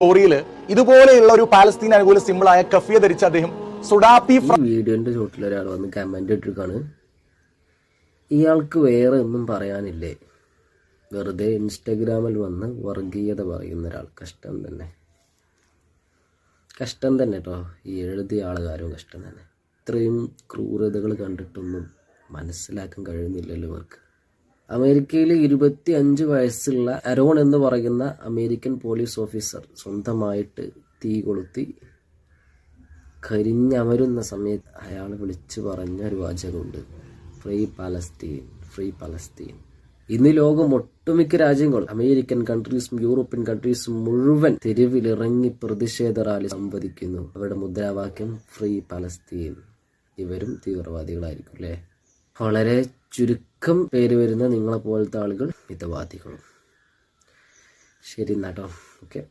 സ്റ്റോറിയിൽ ഇതുപോലെയുള്ള ഒരു പാലസ്തീൻ അനുകൂല സിമ്പിളായ കഫിയ ധരിച്ച അദ്ദേഹം സുഡാപ്പി വീഡിയോന്റെ ചോട്ടിൽ ഒരാൾ വന്ന് കമന്റ് ഇട്ടിരിക്കാണ്. ഇയാൾക്ക് വേറെ ഒന്നും പറയാനില്ലേ? വെറുതെ ഇൻസ്റ്റഗ്രാമിൽ വന്ന് വർഗീയത പറയുന്ന ഒരാൾ. കഷ്ടം തന്നെ. കഷ്ടം തന്നെ കേട്ടോ ഈ എഴുതിയ ആളുകാരും കഷ്ടം തന്നെ. ഇത്രയും ക്രൂരതകൾ കണ്ടിട്ടൊന്നും മനസ്സിലാക്കാൻ കഴിയുന്നില്ലല്ലോ ഇവർക്ക്. അമേരിക്കയിലെ ഇരുപത്തി അഞ്ച് വയസ്സുള്ള അരോൺ എന്ന് പറയുന്ന അമേരിക്കൻ പോലീസ് ഓഫീസർ സ്വന്തമായിട്ട് തീ കൊളുത്തി കരിഞ്ഞമരുന്ന സമയത്ത് അയാൾ വിളിച്ചു പറഞ്ഞ ഒരു വാചകമുണ്ട്. Free Palestine free Palestine. ഇന്ന് ലോകം ഒട്ടുമിക്ക രാജ്യങ്ങളും അമേരിക്കൻ കൺട്രീസും യൂറോപ്യൻ കൺട്രീസും മുഴുവൻ തെരുവിലിറങ്ങി പ്രതിഷേധ റാലി സംവദിക്കുന്നു. അവരുടെ മുദ്രാവാക്യം ഫ്രീ പലസ്തീൻ. ഇവരും തീവ്രവാദികളായിരിക്കും അല്ലേ? വളരെ ചുരുക്കം പേര് വരുന്ന നിങ്ങളെ പോലത്തെ ആളുകൾ മിതവാദികളും. ശരി എന്നാട്ടോ ഓക്കെ.